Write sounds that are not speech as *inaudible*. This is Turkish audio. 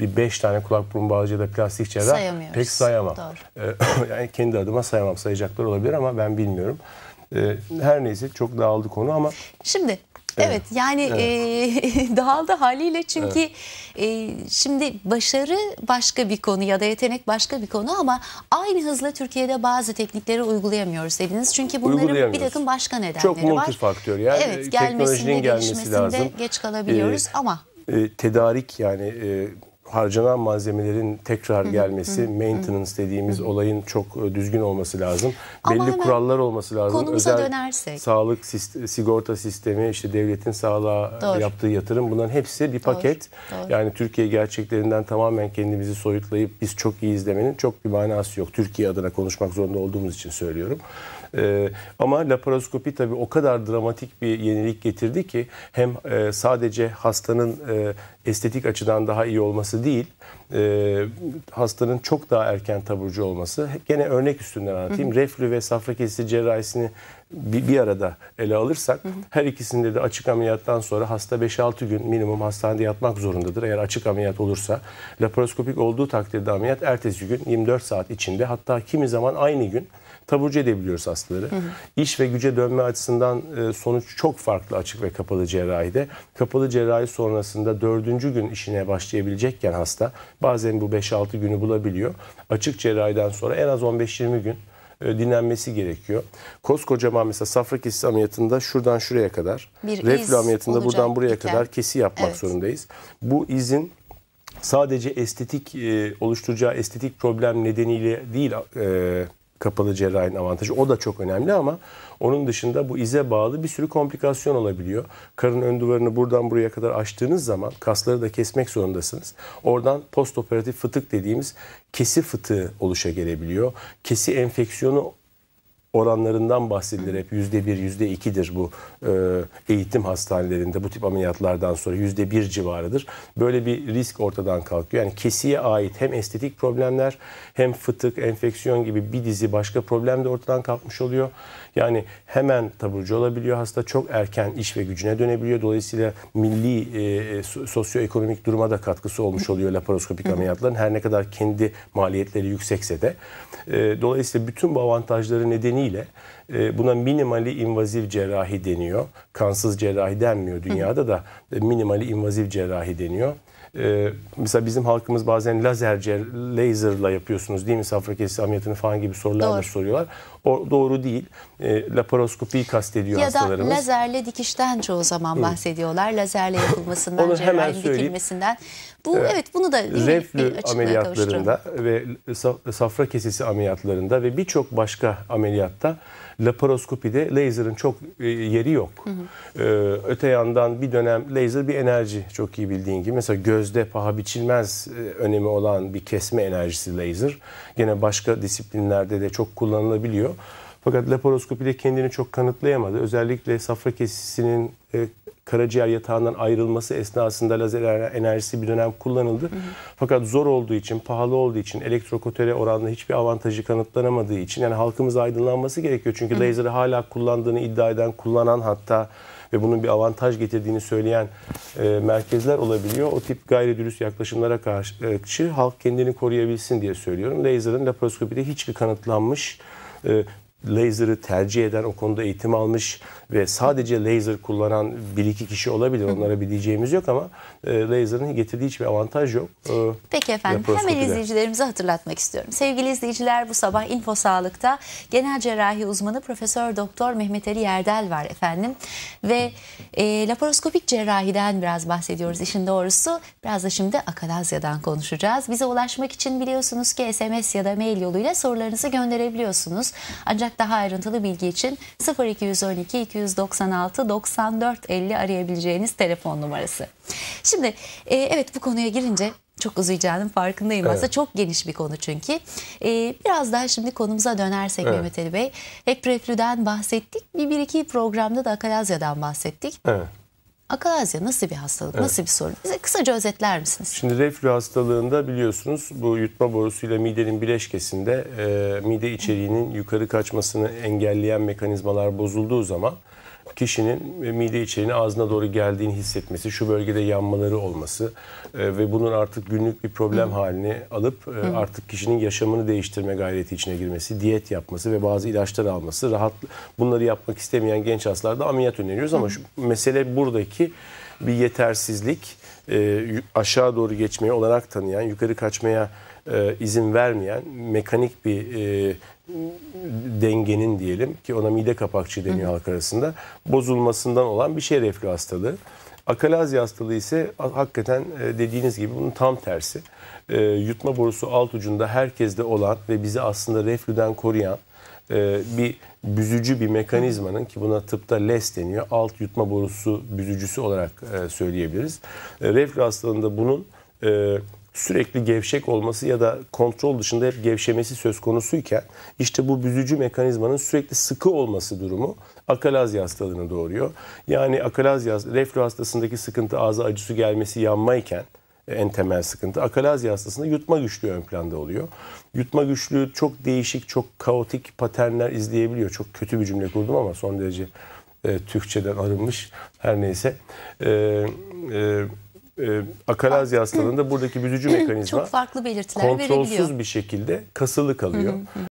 bir 5 tane kulak burun bağlıcı ya da plastik cerrah pek sayamam. Doğru. Ee, *laughs* yani kendi adıma sayamam. Sayacaklar olabilir ama ben bilmiyorum. Ee, her neyse çok dağıldı konu ama Şimdi evet, yani e, *laughs* dağıldı haliyle çünkü e, şimdi başarı başka bir konu ya da yetenek başka bir konu ama aynı hızla Türkiye'de bazı teknikleri uygulayamıyoruz dediniz. Çünkü bunların bir takım başka nedenleri Çok var. multifaktöriyel. Evet Ee, gelmesinde teknolojinin gelmesi lazım. geç kalabiliyoruz Ee, ama e, tedarik yani e, harcanan malzemelerin tekrar gelmesi, maintenance dediğimiz olayın çok e, düzgün olması lazım. Ama Belli kurallar olması lazım. konumuza dönersek. sağlık sigorta sistemi, işte devletin sağlığa Doğru. yaptığı yatırım bunların hepsi bir paket. doğru. Yani Türkiye gerçeklerinden tamamen kendimizi soyutlayıp biz çok iyiyiz demenin çok bir manası yok. Türkiye adına konuşmak zorunda olduğumuz için söylüyorum. Ee, ama laparoskopi tabii o kadar dramatik bir yenilik getirdi ki hem e, sadece hastanın e, estetik açıdan daha iyi olması değil, e, hastanın çok daha erken taburcu olması. Gene örnek üstünden anlatayım. Reflü ve safra kesisi cerrahisini bir, bir arada ele alırsak her ikisinde de açık ameliyattan sonra hasta 5-6 gün minimum hastanede yatmak zorundadır. Eğer açık ameliyat olursa laparoskopik olduğu takdirde ameliyat ertesi gün 24 saat içinde hatta kimi zaman aynı gün taburcu edebiliyoruz hastaları. İş ve güce dönme açısından e, sonuç çok farklı açık ve kapalı cerrahide. Kapalı cerrahi sonrasında dördüncü gün işine başlayabilecekken hasta bazen bu 5-6 günü bulabiliyor. Açık cerrahiden sonra en az 15-20 gün e, dinlenmesi gerekiyor. Koskocaman mesela safra kesisi ameliyatında şuradan şuraya kadar, Bir reflü ameliyatında buradan buraya iken. kadar kesi yapmak Evet. zorundayız. Bu izin sadece estetik e, oluşturacağı estetik problem nedeniyle değil e, kapalı cerrahinin avantajı. O da çok önemli ama onun dışında bu ize bağlı bir sürü komplikasyon olabiliyor. Karın ön duvarını buradan buraya kadar açtığınız zaman kasları da kesmek zorundasınız. Oradan postoperatif fıtık dediğimiz kesi fıtığı oluşa gelebiliyor. Kesi enfeksiyonu oranlarından bahsedilir hep yüzde bir, yüzde ikidir bu e, eğitim hastanelerinde bu tip ameliyatlardan sonra yüzde bir civarıdır. Böyle bir risk ortadan kalkıyor. Yani kesiye ait hem estetik problemler hem fıtık, enfeksiyon gibi bir dizi başka problem de ortadan kalkmış oluyor. Yani hemen taburcu olabiliyor hasta çok erken iş ve gücüne dönebiliyor. Dolayısıyla milli e, so- sosyoekonomik duruma da katkısı olmuş oluyor laparoskopik ameliyatların her ne kadar kendi maliyetleri yüksekse de. E, dolayısıyla bütün bu avantajları nedeniyle e, buna minimali invaziv cerrahi deniyor. Kansız cerrahi denmiyor dünyada da e, minimali invaziv cerrahi deniyor. E, mesela bizim halkımız bazen lazer, cer- laserla yapıyorsunuz değil mi safra kesisi ameliyatını falan gibi sorular da Doğru. soruyorlar. O doğru değil. E, laparoskopiyi kastediyor ya da hastalarımız. lazerle dikişten çoğu zaman bahsediyorlar. Lazerle yapılmasından, *laughs* cerrahinin dikilmesinden. Bu evet, bunu da reflü ameliyatlarında ve saf- safra kesesi ameliyatlarında ve birçok başka ameliyatta laparoskopide laser'ın çok e, yeri yok. Ee, öte yandan bir dönem laser bir enerji çok iyi bildiğin gibi. Mesela gözde paha biçilmez e, önemi olan bir kesme enerjisi laser. Gene başka disiplinlerde de çok kullanılabiliyor. Fakat laparoskopide kendini çok kanıtlayamadı. Özellikle safra kesisinin e, karaciğer yatağından ayrılması esnasında lazer enerjisi bir dönem kullanıldı. Fakat zor olduğu için, pahalı olduğu için, elektrokotere oranla hiçbir avantajı kanıtlanamadığı için yani halkımız aydınlanması gerekiyor. Çünkü laseri hala kullandığını iddia eden, kullanan hatta ve bunun bir avantaj getirdiğini söyleyen e, merkezler olabiliyor. O tip gayri dürüst yaklaşımlara karşı halk kendini koruyabilsin diye söylüyorum. Laser'ın laparoskopide hiçbir kanıtlanmış e, laser'ı tercih eden, o konuda eğitim almış ve sadece laser kullanan bir iki kişi olabilir. Onlara bir diyeceğimiz yok ama e, laser'ın getirdiği hiçbir avantaj yok. E, Peki efendim hemen izleyicilerimize hatırlatmak istiyorum. Sevgili izleyiciler bu sabah Info Sağlık'ta genel cerrahi uzmanı Profesör Doktor Mehmet Ali Yerdel var efendim. Ve e, laparoskopik cerrahiden biraz bahsediyoruz işin doğrusu. Biraz da şimdi akalazya'dan konuşacağız. Bize ulaşmak için biliyorsunuz ki SMS ya da mail yoluyla sorularınızı gönderebiliyorsunuz. Ancak daha ayrıntılı bilgi için 0212 296 94 50 arayabileceğiniz telefon numarası. Şimdi e, evet bu konuya girince çok uzayacağının farkındayım aslında. Çok geniş bir konu çünkü. E, biraz daha şimdi konumuza dönersek Evet. Mehmet Ali Bey. Hep reflüden bahsettik. Bir, bir iki programda da akalazya'dan bahsettik. Evet. Akalazya nasıl bir hastalık, nasıl bir sorun? Bize kısaca özetler misiniz? Şimdi reflü hastalığında biliyorsunuz bu yutma borusuyla midenin bileşkesinde e, mide içeriğinin yukarı kaçmasını engelleyen mekanizmalar bozulduğu zaman kişinin mide içeriğine ağzına doğru geldiğini hissetmesi, şu bölgede yanmaları olması e, ve bunun artık günlük bir problem haline alıp e, artık kişinin yaşamını değiştirme gayreti içine girmesi, diyet yapması ve bazı ilaçlar alması, rahat bunları yapmak istemeyen genç hastalarda ameliyat öneriyoruz. Ama şu mesele buradaki bir yetersizlik, e, aşağı doğru geçmeye olanak tanıyan, yukarı kaçmaya e, izin vermeyen mekanik bir e, dengenin diyelim ki ona mide kapakçığı deniyor halk arasında bozulmasından olan bir şey reflü hastalığı. Akalazi hastalığı ise ha- hakikaten e, dediğiniz gibi bunun tam tersi. E, yutma borusu alt ucunda herkeste olan ve bizi aslında reflüden koruyan e, bir büzücü bir mekanizmanın ki buna tıpta LES deniyor. Alt yutma borusu büzücüsü olarak e, söyleyebiliriz. E, reflü hastalığında bunun e, sürekli gevşek olması ya da kontrol dışında hep gevşemesi söz konusuyken işte bu büzücü mekanizmanın sürekli sıkı olması durumu akalazi hastalığını doğuruyor. Yani akalazi hast- reflü hastasındaki sıkıntı ağza acısı gelmesi yanmayken e, en temel sıkıntı. Akalazi hastasında yutma güçlüğü ön planda oluyor. Yutma güçlüğü çok değişik, çok kaotik paternler izleyebiliyor. Çok kötü bir cümle kurdum ama son derece e, Türkçeden arınmış. Her neyse. E, e, e, akalazi hastalığında buradaki büzücü mekanizma Çok farklı belirtiler verebiliyor. kontrolsüz bir şekilde kasılı kalıyor.